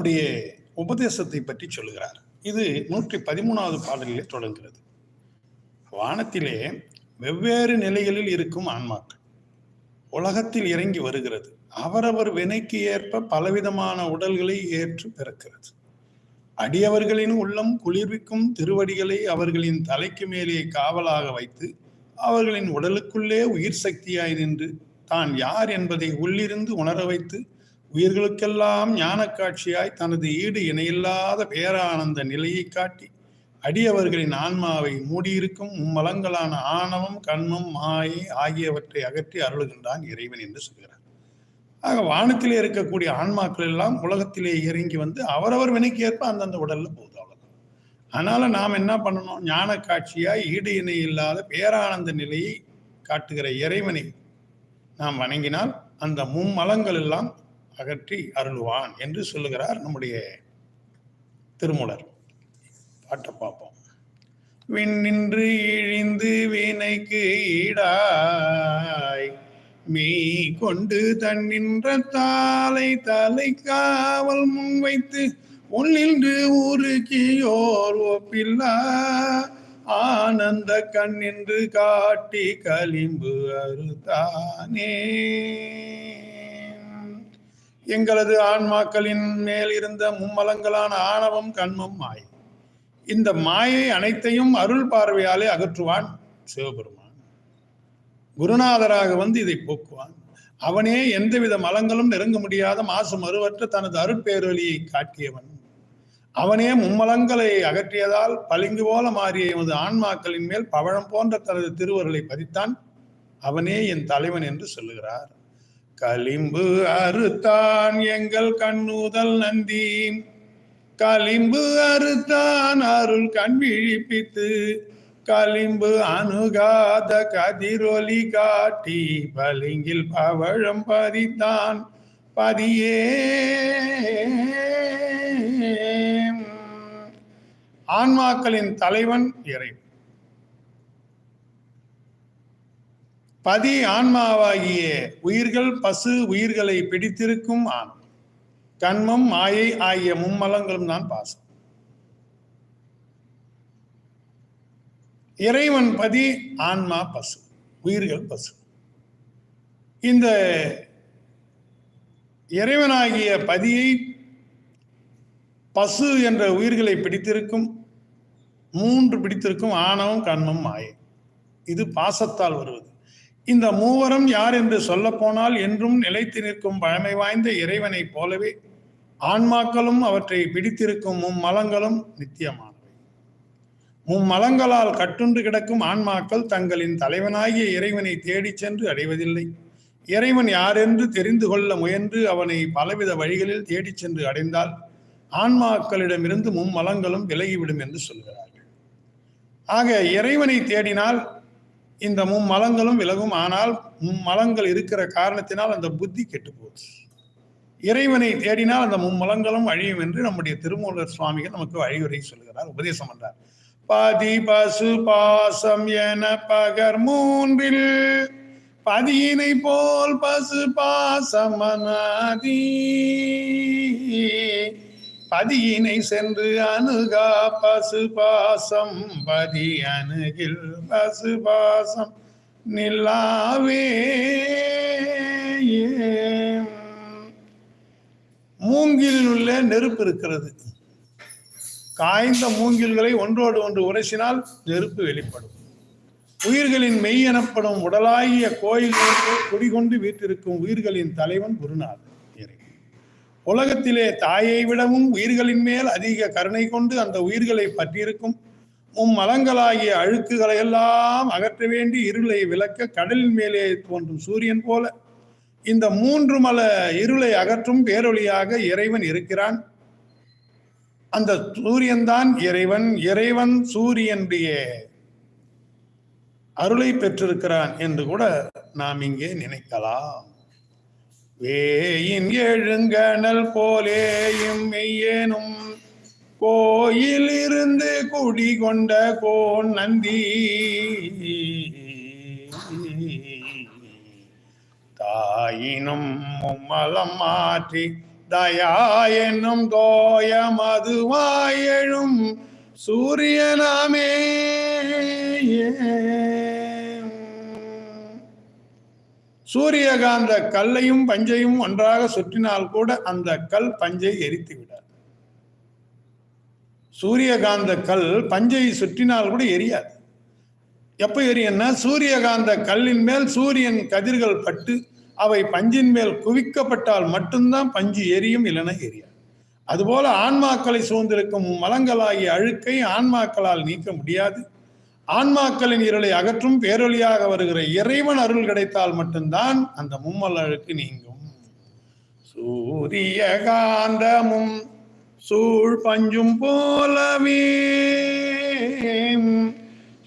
அவருடைய உபதேசத்தை பற்றி சொல்லுகிறார். இது நூற்றி பதிமூணாவது பாடலிலே தொடங்குகிறது. வானத்திலே வெவ்வேறு நிலைகளில் இருக்கும் ஆன்மாக்கள் உலகத்தில் இறங்கி வருகிறது. அவரவர் வினைக்கு ஏற்ப பலவிதமான உடல்களை ஏற்று பிறக்கிறது. அடியவர்களின் உள்ளம் குளிர்விக்கும் திருவடிகளை அவர்களின் தலைக்கு மேலே காவலாக வைத்து அவர்களின் உடலுக்குள்ளே உயிர் சக்தியாய் நின்று தான் யார் என்பதை உள்ளிருந்து உணர வைத்து உயிர்களுக்கெல்லாம் ஞான காட்சியாய் தனது ஈடு இணையில்லாத பேரானந்த நிலையை காட்டி அடியவர்களின் ஆன்மாவை மூடியிருக்கும் மும்மலங்களான ஆணவம் கண்மம் மாயை ஆகியவற்றை அகற்றி அருளுகின்றான் இறைவன் என்று சொல்கிறார். ஆக வானத்திலே இருக்கக்கூடிய ஆன்மாக்கள் எல்லாம் உலகத்திலே இறங்கி வந்து அவரவர் வினைக்கு ஏற்ப அந்தந்த உடல்ல போகுது அவ்வளவுதான். அதனால நாம் என்ன பண்ணணும்? ஞான காட்சியாய் ஈடு இணை இல்லாத பேரானந்த நிலையை காட்டுகிற இறைவனை நாம் வணங்கினால் அந்த மும்மலங்கள் எல்லாம் அகற்றி அருள்வான் என்று சொல்லுகிறார் நம்முடைய திருமூலர். பாட்டை பார்ப்போம். விண்ணின்று இழிந்து வீணைக்கு ஈடாய் மீ கொண்டு தன்னின்ற தாளை தலை காவல் முன்வைத்து உள்ளின்று ஊருக்கியோர் ஒப்பில்லா ஆனந்த கண்ணின்று காட்டி களிம்பு அறுத்தானே. எங்களது ஆன்மாக்களின் மேல் இருந்த மும்மலங்களான ஆணவம் கண்மம் மாயை. இந்த மாயை அனைத்தையும் அருள் பார்வையாலே அகற்றுவான் சிவபெருமான். குருநாதராக வந்து இதை போக்குவான். அவனே எந்தவித மலங்களும் நெருங்க முடியாத மாசு மறுவற்ற தனது அருட்பேரொலியை காட்டியவன். அவனே மும்மலங்களை அகற்றியதால் பளிங்கு போல மாறிய எமது ஆன்மாக்களின் மேல் பவழம் போன்ற தனது திருவருளை பதித்தான். அவனே என் தலைவன் என்று சொல்லுகிறார். களிம்பு அறுத்தான் எங்கள் கண்ணுதல் நந்தி. களிம்பு அறுத்தான் அருள் கண் விழிப்பித்து. களிம்பு அணுகாத கதிரொலி காட்டி பலிங்கில் பவழம் பதித்தான். பதியே. ஆன்மாக்களின் தலைவன் இறை பதி ஆன்மாவாகிய உயிர்கள் பசு உயிர்களை பிடித்திருக்கும் ஆண். கண்மம் மாயை ஆகிய மும்மலங்களும் தான் பாசம். இறைவன் பதி ஆன்மா பசு உயிர்கள் பசு. இந்த இறைவனாகிய பதியை பசு என்ற உயிர்களை பிடித்திருக்கும் மூன்று பிடித்திருக்கும் ஆணவம் கண்மம் மாயை. இது பாசத்தால் வருவது. இந்த மூவரும் யார் என்று சொல்ல போனால் என்றும் நிலைத்து நிற்கும் பழமை வாய்ந்த இறைவனைப் போலவே ஆன்மாக்களும் அவற்றை பிடித்திருக்கும் மும்மலங்களும் நித்தியமானவை. மும்மலங்களால் கட்டுண்டு கிடக்கும் ஆன்மாக்கள் தங்களின் தலைவனாகிய இறைவனை தேடிச் சென்று அடைவதில்லை. இறைவன் யாரென்று தெரிந்து கொள்ள முயன்று அவனை பலவித வழிகளில் தேடிச் சென்று அடைந்தால் ஆன்மாக்களிடமிருந்து மும்மலங்களும் விலகிவிடும் என்று சொல்கிறார்கள். ஆக இறைவனை தேடினால் இந்த மும்மலங்களும் விலகும். ஆனால் மும்மலங்கள் இருக்கிற காரணத்தினால் அந்த புத்தி கெட்டு போகுது இறைவனை தேடினால் அந்த மும்மலங்களும் அழியும் என்று நம்முடைய திருமூலர் சுவாமிகள் நமக்கு வழிமுறை சொல்கிறார் உபதேசம் பண்றார். பதி பசு பாசம் என பகர் மூன்றில் பதியினை போல் பசு பாசமனாதி. பதியினை சென்று அணுகா பசு பாசம் பதி அணுகில் பசு பாசம் நில்லாவே. மூங்கில் உள்ள நெருப்பு இருக்கிறது. காய்ந்த மூங்கில்களை ஒன்றோடு ஒன்று உரசினால் நெருப்பு வெளிப்படும். உயிர்களின் மெய் எனப்படும் உடலாகிய கோயில் குடிகொண்டு வீட்டிருக்கும் உயிர்களின் தலைவன் குருநாதன் உலகத்திலே தாயை விடவும் உயிர்களின் மேல் அதிக கருணை கொண்டு அந்த உயிர்களை பற்றியிருக்கும். மும்மலங்களாகிய அழுக்குகளை எல்லாம் அகற்ற வேண்டி இருளை விளக்க கடலின் மேலே தோன்றும் சூரியன் போல. இந்த மூன்று மல இருளை அகற்றும் பேரொழியாக இறைவன் இருக்கிறான். அந்த சூரியன்தான் இறைவன் இறைவன் சூரியனுடைய அருளை பெற்றிருக்கிறான் என்று கூட நாம் இங்கே நினைக்கலாம். வேயின் எழுங்கணல் போலேயும் மெய்யேனும். கோயில் இருந்து குடி கொண்ட கோன் நந்தி தாயினும் மும்மலம் மாற்றி தயா என்னும் தோய மதுவாயெழும் சூரியனாமே. ஏ சூரியகாந்த கல்லையும் பஞ்சையும் ஒன்றாக சுற்றினால் கூட அந்த கல் பஞ்சை எரித்து விடாது சூரியகாந்த கல் பஞ்சை சுற்றினால் கூட எரியாது. எப்ப எரியும்னா சூரியகாந்த கல்லின் மேல் சூரியன் கதிர்கள் பட்டு அவை பஞ்சின் மேல் குவிக்கப்பட்டால் மட்டும்தான் பஞ்சு எரியும் இல்லைன்னா எரியாது. அதுபோல ஆன்மாக்களை சூழ்ந்திருக்கும் மலங்களாகிய அழுக்கை ஆன்மாக்களால் நீக்க முடியாது. ஆன்மாக்களின் இருளை அகற்றும் பேரொழியாக வருகிற இறைவன் அருள் கிடைத்தால் மட்டும்தான் அந்த மும்மல் அழுக்கு நீங்கும். சூரிய காந்தமும் சூழ் பஞ்சும் போலவே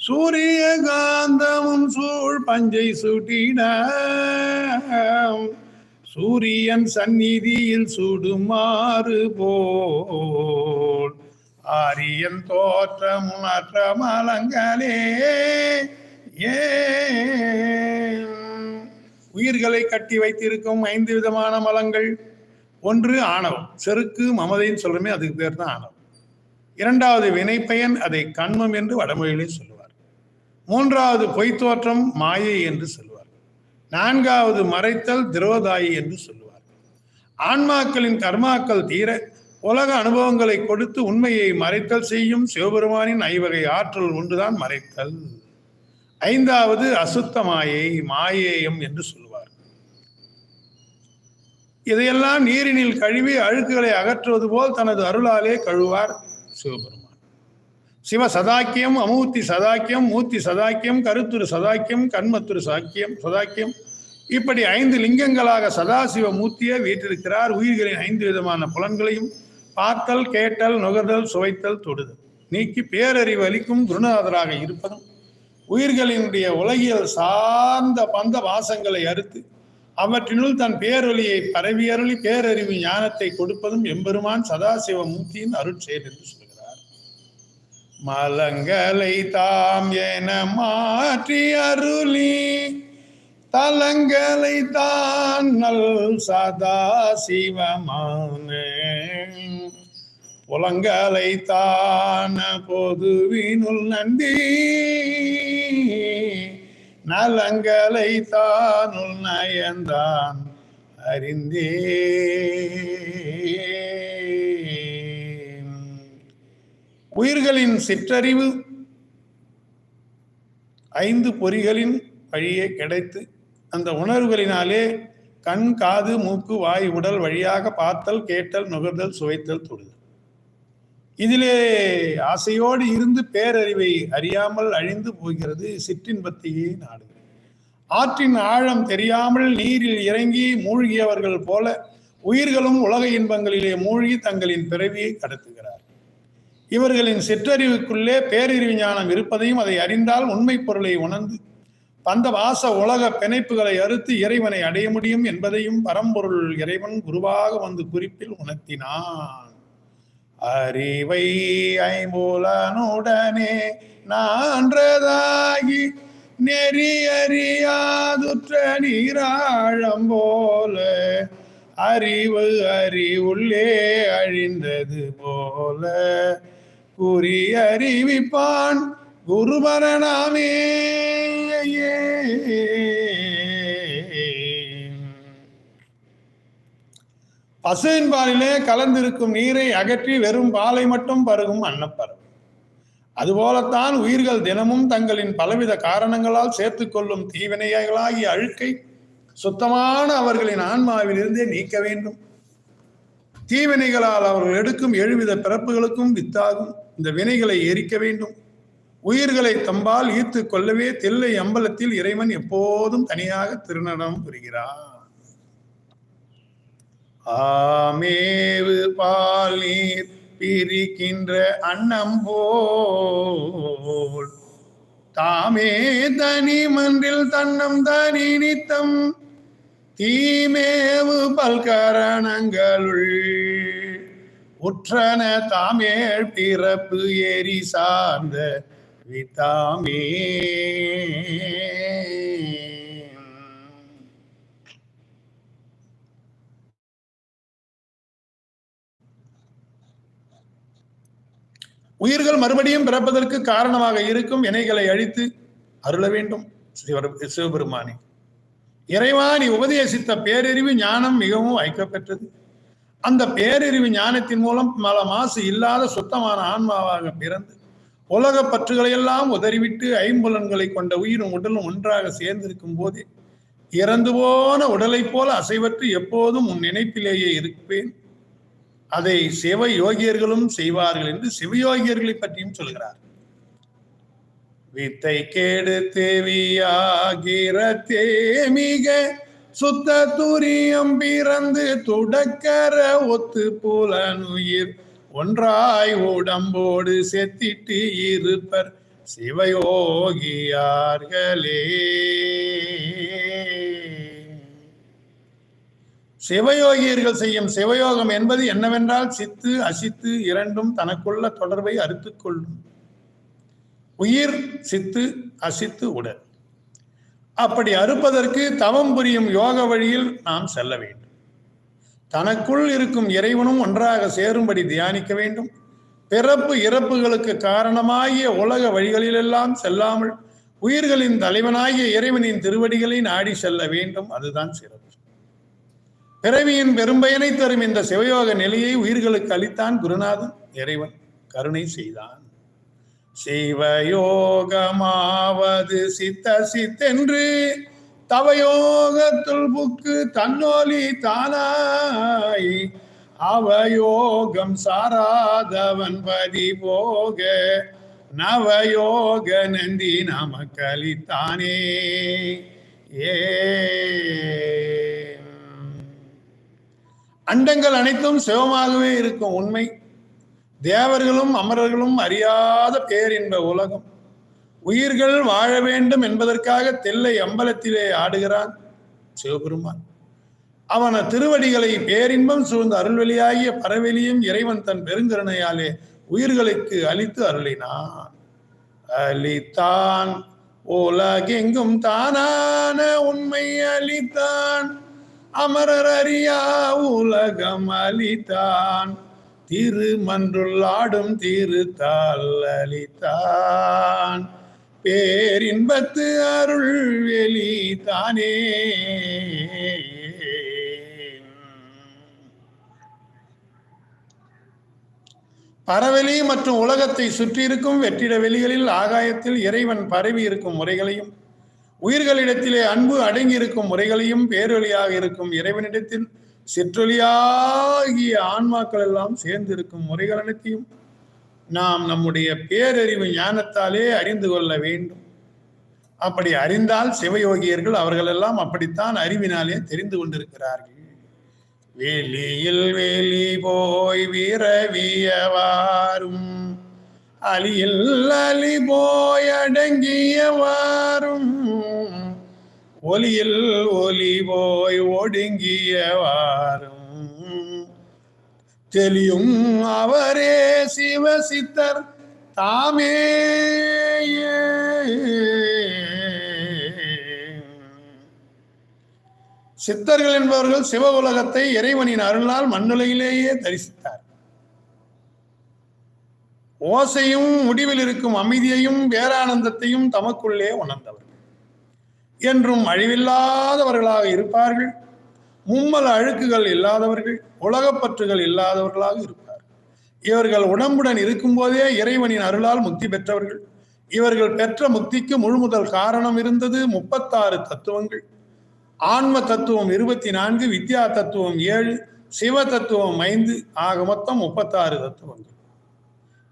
சூரிய காந்தமும் சூழ் பஞ்சை சுட்டிட. சூரியன் சந்நிதியில் சுடுமாறு போல் ஆரியன் தோற்றம் அற்ற மலங்களே ஏ உயிர்களை கட்டி வைத்திருக்கும் ஐந்து விதமான மலங்கள். ஒன்று ஆணவம். செருக்கு மமதைன்னு சொல்றமே அதுக்கு பேர் தான் ஆணவம். இரண்டாவது வினைப்பயன் அதை கண்மம் என்று வடமொழியிலே சொல்லுவார் மூன்றாவது பொய்த்தோற்றம் மாயை என்று சொல்லுவார் நான்காவது மறைத்தல் திரோதாயி என்று சொல்லுவார் ஆன்மாக்களின் கர்மாக்கள் தீர உலக அனுபவங்களை கொடுத்து உண்மையை மறைத்தல் செய்யும் சிவபெருமானின் ஐவகை ஆற்றல் ஒன்றுதான் மறைத்தல். ஐந்தாவது அசுத்த மாயை மாயேயம் என்று சொல்லுவார். இதையெல்லாம் நீரினில் கழுவி அழுக்குகளை அகற்றுவது போல் தனது அருளாலே கழுவார் சிவபெருமான். சிவ சதாக்கியம் அமூர்த்தி சதாக்கியம் மூர்த்தி சதாக்கியம் கருத்துரு சதாக்கியம் கண்மத்துரு சாக்கியம் சதாக்கியம். இப்படி ஐந்து லிங்கங்களாக சதாசிவ மூர்த்தியை வீட்டிருக்கிறார் உயிர்களின் ஐந்து விதமான புலன்களையும் பார்த்தல் கேட்டல் நுகர்தல் சுவைத்தல் தொடுதல். நீக்கி பேரறிவு அளிக்கும் குருநாதராக இருப்பதும் உயிர்களினுடைய உலகியல் சார்ந்த பந்த வாசங்களை அறுத்து அவற்றினுள் தன் பேரொலியை பரவியருளி பேரறிவு ஞானத்தை கொடுப்பதும் எம்பெருமான் சதாசிவ மூர்த்தியின் அருட்செயல் என்று சொல்கிறார். மலங்களை தாம் என மாற்றி அருளி தலங்களை தான் நல் சதா சிவமானே. புலங்களை தான பொதுவினுள் நந்தி. நலங்களை தானுள் நயந்தான் அறிந்தே. உயிர்களின் சிற்றறிவு ஐந்து பொறிகளின் வழியே கிடைத்து அந்த உணர்வுகளினாலே கண் காது மூக்கு வாய் உடல் வழியாக பார்த்தல் கேட்டல் நுகர்தல் சுவைத்தல் தொடுதல். இதிலே ஆசையோடு இருந்து பேரறிவை அறியாமல் அழிந்து போகிறது சிற்றின்பத்தையே நாடு. ஆற்றின் ஆழம் தெரியாமல் நீரில் இறங்கி மூழ்கியவர்கள் போல உயிர்களும் உலக இன்பங்களிலே மூழ்கி தங்களின் பிறவியை கடத்துகிறார். இவர்களின் சிற்றறிவுக்குள்ளே பேரறிவு ஞானம் இருப்பதையும் அதை அறிந்தால் உண்மை பொருளை உணர்ந்து பந்த வாச உலக பிணைப்புகளை அறுத்து இறைவனை அடைய முடியும் என்பதையும் பரம்பொருள் இறைவன் குருவாக வந்து குறிப்பில் உணர்த்தினான். அறிவை ஐம்பூலனுடனே நான்றதாகி நெறி அறியாதுற்ற நீராழம் போல அறிவு அறிவுள்ளே அழிந்தது போல குறி அறிவிப்பான் பசுவின் பாலிலே கலந்திருக்கும் நீரை அகற்றி வெறும் பாலை மட்டும் பருகும் அன்னப்பறவை. அதுபோலத்தான் உயிர்கள் தினமும் தங்களின் பலவித காரணங்களால் சேர்த்துக் கொள்ளும் தீவினைகளாகிய அழுக்கை சுத்தமான அவர்களின் ஆன்மாவிலிருந்தே நீக்க வேண்டும். தீவினைகளால் அவர்கள் எடுக்கும் எழுவித பிறப்புகளுக்கும் வித்தாகும். இந்த வினைகளை எரிக்க வேண்டும். உயிர்களை தம்பால் ஈர்த்து கொள்ளவே தில்லை அம்பலத்தில் இறைவன் எப்போதும் தனியாக திருநடம் புரிகிறார் ஆமேவு பால் நீர் பிரிக்கின்ற அன்னம் போல். தாமே தனி மன்றில் தன்னம் தனி நித்தம். தீமேவு பல்கரணங்களுள். உற்றன தாமே பிறப்பு ஏறி சார்ந்த சரிதாமே உயிர்கள் மறுபடியும் பிறப்பதற்கு காரணமாக இருக்கும் இணைகளை அழித்து அருள வேண்டும் சிவபெருமானே. இறைவா நீ உபதேசித்த பேரறிவு ஞானம் மிகவும் ஐக்கப்பெற்றது. அந்த பேரறிவு ஞானத்தின் மூலம் பல மாசு இல்லாத சுத்தமான ஆன்மாவாக பிறந்து உலக பற்றுகளை எல்லாம் உதறிவிட்டு ஐம்புலன்களை கொண்ட உயிரும் உடலும் ஒன்றாக சேர்ந்திருக்கும் போது இறந்து போன உடலைப் போல அசைவற்று எப்போதும் உன் நினைப்பிலேயே இருப்பேன். அதை சிவ யோகியர்களும் செய்வார்கள் என்று சிவயோகியர்களை பற்றியும் சொல்கிறார். வித்தை கேடு தேவியாகிற தேமிக சுத்த துரியம் பிறந்து துடக்கர ஒத்து புலனுயிர். ஒன்றாய் உடம்போடு செத்திட்டு இருப்பர் சிவயோகியார்களே. சிவயோகியர்கள் செய்யும் சிவயோகம் என்பது என்னவென்றால் சித்து அசித்து இரண்டும் தனக்குள்ள தொடர்பை அறுத்துக்கொள்ளும் உயிர் சித்து அசித்து உடல். அப்படி அறுப்பதற்கு தவம் புரியும் யோக வழியில் நாம் செல்ல வேண்டும். தனக்குள் இருக்கும் இறைவனும் ஒன்றாக சேரும்படி தியானிக்க வேண்டும். பிறப்பு இறப்புகளுக்கு காரணமாகிய உலக வழிகளிலெல்லாம் செல்லாமல் உயிர்களின் தலைவனாகிய இறைவனின் திருவடிகளை நாடி செல்ல வேண்டும். அதுதான் சிறப்பு. பிறவியின் பெரும்பயனை தரும் இந்த சிவயோக நிலையை உயிர்களுக்கு அளித்தான் குருநாதன். இறைவன் கருணை செய்தான். சிவயோகமாவது சித்த சித்தென்று தவயோகத்துள் புக்கு தன்னோலி தானாய். அவயோகம் சாராதவன் பதி போக. நவயோக நந்தி நமக்களித்தானே. ஏ. அண்டங்கள் அனைத்தும் சிவமாகவே இருக்கும் உண்மை. தேவர்களும் அமரர்களும் அறியாத பேரின்ப உலகம். உயிர்கள் வாழ வேண்டும் என்பதற்காக தெல்லை அம்பலத்திலே ஆடுகிறான் சிவபெருமான். அவன திருவடிகளை பேரின்பம் சூழ்ந்த அருள்வெளியாகிய பரவெளியும் இறைவன் தன் பெருங்கருணையாலே உயிர்களுக்கு அளித்து அருளினான். அளித்தான். உலகெங்கும் தானான உண்மை அளித்தான். அமரர் அறியா உலகம் அளித்தான். திருமன்றுள்ளாடும் திருத்தால் அளித்தான். பேரின்பத்து அருள் வெளி தானே. பரவெளி மற்றும் உலகத்தை சுற்றியிருக்கும் வெற்றிட வெளிகளில் ஆகாயத்தில் இறைவன் பரவி இருக்கும் முறைகளையும் உயிர்களிடத்திலே அன்பு அடங்கி இருக்கும் முறைகளையும் பேரொலியாக இருக்கும் இறைவனிடத்தில் சிற்றொலியாகிய ஆன்மாக்கள் எல்லாம் சேர்ந்திருக்கும் முறைகள் அனைத்தையும் நாம் நம்முடைய பேரறிவு ஞானத்தாலே அறிந்து கொள்ள வேண்டும். அப்படி அறிந்தால் சிவயோகியர்கள் அவர்கள் எல்லாம் அப்படித்தான் அறிவினாலே தெரிந்து கொண்டிருக்கிறார்கள். வெளியில் வெளி போய் விரவியவாரும் அலியில் அலி போய் அடங்கியவாரும் ஒலியில் ஒலி போய் ஒடுங்கியவாரும். தெளியும் அவரே சிவசித்தர் தாமே. சித்தர்கள் என்பவர்கள் சிவ உலகத்தை இறைவனின் அருளால் மண்ணுலையிலேயே தரிசித்தார். ஓசையும் முடிவில் இருக்கும் அமைதியையும் பேரானந்தத்தையும் தமக்குள்ளே உணர்ந்தவர்கள் என்றும் அழிவில்லாதவர்களாக இருப்பார்கள். மும்மல அழுக்குகள் இல்லாதவர்கள் உலகப்பற்றுகள் இல்லாதவர்களாக இருப்பார். இவர்கள் உடம்புடன் இருக்கும்போதே இறைவனின் அருளால் முக்தி பெற்றவர்கள். இவர்கள் பெற்ற முக்திக்கு முழுமுதல் காரணம் இருந்தது முப்பத்தாறு தத்துவங்கள். ஆன்ம தத்துவம் இருபத்தி நான்கு வித்யா தத்துவம் ஏழு சிவ தத்துவம் ஐந்து ஆக மொத்தம் முப்பத்தாறு தத்துவங்கள்.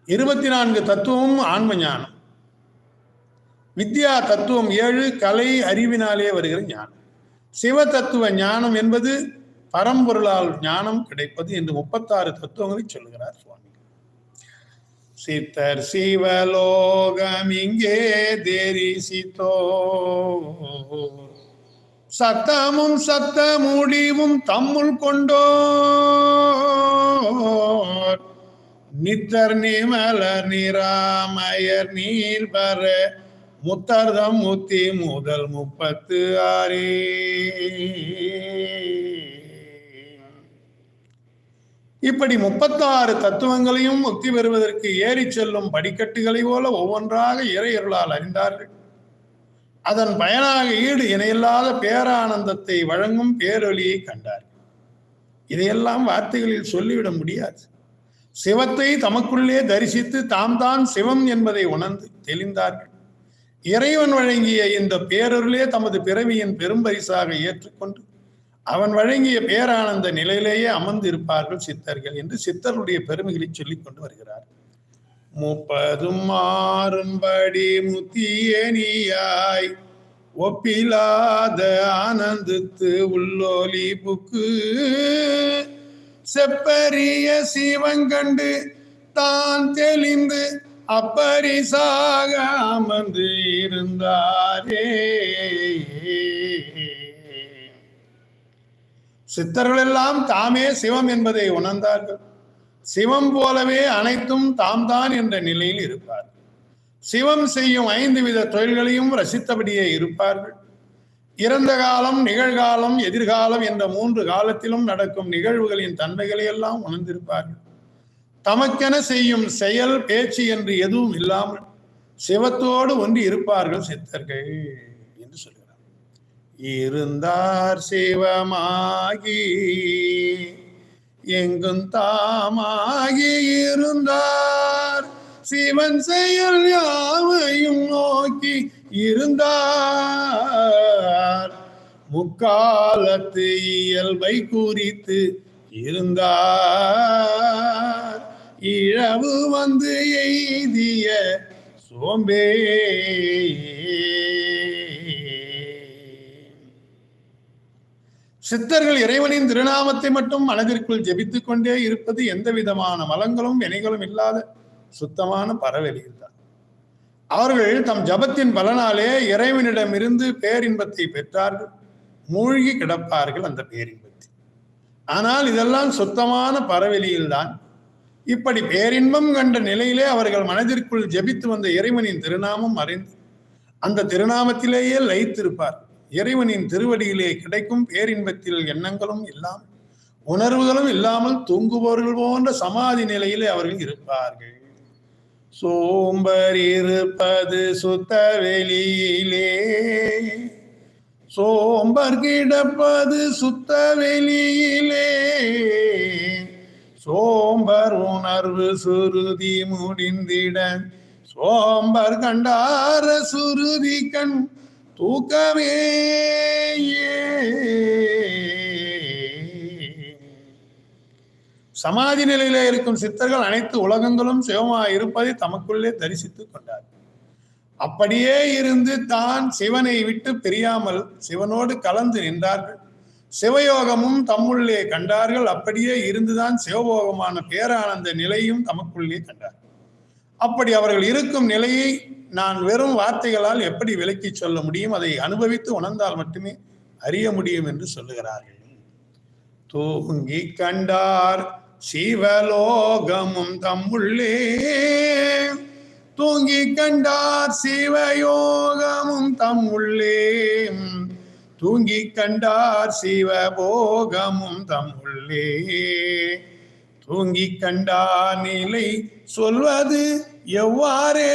இருபத்தி நான்கு தத்துவம் ஆன்ம ஞானம். வித்யா தத்துவம் ஏழு கலை அறிவினாலே வருகிற ஞானம். சிவ தத்துவ ஞானம் என்பது பரம்பொருளால் ஞானம் கிடைப்பது என்று முப்பத்தாறு தத்துவங்களை சொல்லுகிறார் சுவாமி. சித்தர் சிவலோகம் இங்கே தேரிசித்தோ. சத்தமும் சத்த முடிவும் தம்முள் கொண்டோ நித்தர் நிமலர் நிராமயர் நீர் பர முத்தார்தம் முத்தி முதல் முப்பத்து ஆறே. இப்படி முப்பத்தாறு தத்துவங்களையும் முக்தி பெறுவதற்கு ஏறிச் செல்லும் படிக்கட்டுகளை போல ஒவ்வொன்றாக இறையருளால் அறிந்தார்கள். அதன் பயனாக ஈடு இணையில்லாத பேரானந்தத்தை வழங்கும் பேரொலியை கண்டார். இதையெல்லாம் வார்த்தைகளில் சொல்லிவிட முடியாது. சிவத்தை தமக்குள்ளே தரிசித்து தாம் தான் சிவம் என்பதை உணர்ந்து தெளிந்தார்கள். இறைவன் வழங்கிய இந்த பேரருளே தமது பிறவியின் பெரும்பரிசாக ஏற்றுக்கொண்டு அவன் வழங்கிய பேரானந்த நிலையிலேயே அமர்ந்து இருப்பார்கள் சித்தர்கள் என்று சித்தருடைய பெருமைகளை சொல்லிக் கொண்டு வருகிறார். முப்பதும் மாறும்படி முத்தியனியாய் ஒப்பிலாத ஆனந்தத்து உள்ளோலி புக்கு. செப்பரிய சிவங்கண்டு தான் தெளிந்து அப்பரிசாக அமர்ந்து இருந்தாரே சித்தர்கள் எல்லாம் தாமே சிவம் என்பதை உணர்ந்தார்கள். சிவம் போலவே அனைத்தும் தாம் தான் என்ற நிலையில் இருப்பார் சிவம் செய்யும் ஐந்து வித தொழில்களையும் ரசித்தபடியே இருப்பார்கள். இறந்த காலம் நிகழ்காலம் எதிர்காலம் என்ற மூன்று காலத்திலும் நடக்கும் நிகழ்வுகளின் தன்மைகளை எல்லாம் உணர்ந்திருப்பார்கள். தமக்கென செய்யும் செயல் பேச்சு என்று எதுவும் இல்லாமல் சிவத்தோடு ஒன்றி இருப்பார்கள் சித்தர்கள் என்று சொல்கிறார். இருந்தார் சிவமாகி எங்கும் தாமாகி இருந்தார். சிவன் செயல் யாவையும் நோக்கி இருந்தார். முக்காலத்து இயல்பை குறித்து இருந்தார். இழவு வந்து எய்திய சோம்பே. சித்தர்கள் இறைவனின் திருநாமத்தை மட்டும் மனதிற்குள் ஜெபித்துக் கொண்டே இருப்பது எந்த விதமான மலங்களும் வினைகளும் இல்லாத சுத்தமான பரவெளியில்தான். அவர்கள் தம் ஜபத்தின் பலனாலே இறைவனிடமிருந்து பேரின்பத்தை பெற்றார்கள். மூழ்கி கிடப்பார்கள் அந்த பேரின்பத்தை ஆனால் இதெல்லாம் சுத்தமான பரவெளியில்தான். இப்படி பேரின்பம் கண்ட நிலையிலே அவர்கள் மனதிற்குள் ஜெபித்து வந்த இறைவனின் திருநாமம் அறிந்து அந்த திருநாமத்திலேயே லயித்திருப்பார். இறைவனின் திருவடியிலே கிடைக்கும் பேரின்பத்தில் எண்ணங்களும் இல்லாமல் உணர்வுகளும் இல்லாமல் தூங்குபவர்கள் போன்ற சமாதி நிலையிலே அவர்கள் இருப்பார்கள். சோம்பர் இருப்பது சுத்த வெளியிலே சோம்பர் கிடப்பது சுத்த வெளியிலே. சோம்பர் உணர்வு சுருதி முடிந்திட. சோம்பர் கண்டார சுருதி கண் தூக்கமே சமாதி நிலையில இருக்கும் சித்தர்கள் அனைத்து உலகங்களும் சிவமாய் இருப்பதை தமக்குள்ளே தரிசித்துக் கொண்டார். அப்படியே இருந்து தான் சிவனை விட்டு பிரியாமல் சிவனோடு கலந்து நின்றார்கள். சிவயோகமும் தம்முள்ளே கண்டார்கள். அப்படியே இருந்துதான் சிவபோகமான பேரானந்த நிலையும் தமக்குள்ளே கண்டார். அப்படி அவர்கள் இருக்கும் நிலையை நான் வெறும் வார்த்தைகளால் எப்படி விளக்கி சொல்ல முடியும்? அதை அனுபவித்து உணர்ந்தால் மட்டுமே அறிய முடியும் என்று சொல்லுகிறார்கள். தூங்கி கண்டார் சிவலோகமும் தம்முள்ளே. தூங்கி கண்டார் சிவயோகமும் தம்முள்ளே. தூங்கி கண்டார் சிவபோகமும் உள்ளே தூங்கி கண்டார் நிலை சொல்வது எவ்வாறே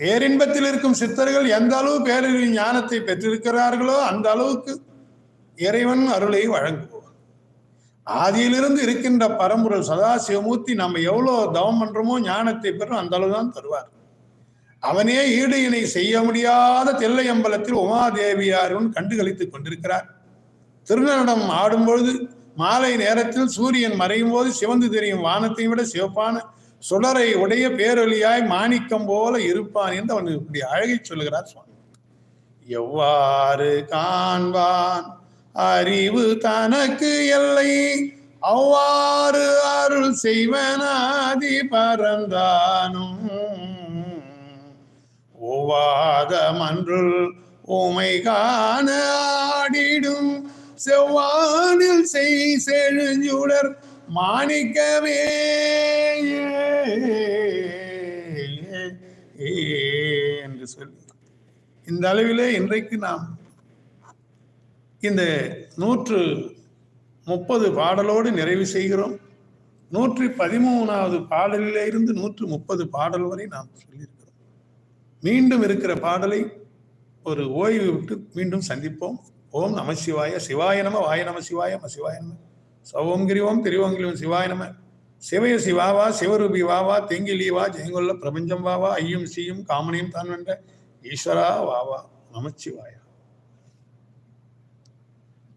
பேரின்பத்தில் இருக்கும் சித்தர்கள் எந்த அளவு பேரறிவு ஞானத்தை பெற்றிருக்கிறார்களோ அந்த அளவுக்கு இறைவன் அருளை வழங்குவோம். ஆதியிலிருந்து இருக்கின்ற பரம்பொருள் சதாசிவமூர்த்தி நம்ம எவ்வளோ தவம் பண்றோமோ ஞானத்தை பெறும் அந்த அளவு தான் தருவார். அவனே ஈடு இணை செய்ய முடியாத தெல்லை அம்பலத்தில் உமாதேவியாருடன் கண்டுகளித்துக் கொண்டிருக்கிறார். திருநடம் ஆடும்பொழுது மாலை நேரத்தில் சூரியன் மறையும் போது சிவந்து தெரியும் வானத்தை விட சிவப்பான சுடரை உடைய பேரொலியாய் மாணிக்கம் போல இருப்பான் என்று அவன் இப்படி அழகை சொல்லுகிறார் சுவாமி. எவ்வாறு காண்பான்? அறிவு தனக்கு எல்லை அவ்வாறு அருள் செய்வனாதி பரந்தானும் ஒவ்வாத மன்றுள் உமை காண ஆடிடும் செவ்வானில் செய் செழுஞ்சுடர் மாணிக்கவே என்று சொல்லி இந்த அளவிலே இன்றைக்கு நாம் இந்த நூற்று முப்பது பாடலோடு நிறைவு செய்கிறோம். நூற்றி பதிமூணாவது பாடலிலிருந்து நூற்று முப்பது பாடல் வரை நாம் சொல்லியிருக்கிறோம். மீண்டும் இருக்கிற பாடலை ஒரு ஓய்வு விட்டு மீண்டும் சந்திப்போம். ஓம் நம சிவாய சிவாய நம வாய நம சிவாய நம சிவாய நம. சவோம் கிரிவோம் திரிவோங்கிரிவம் சிவாய நம. சிவய சிவாவா சிவரூபி வாவா தெங்கிலீவா ஜெயங்கொல்ல பிரபஞ்சம் வாவா ஐயும் சீயும் காமனையும் தான் வென்ற ஈஸ்வரா வாவா. நமச்சிவாயா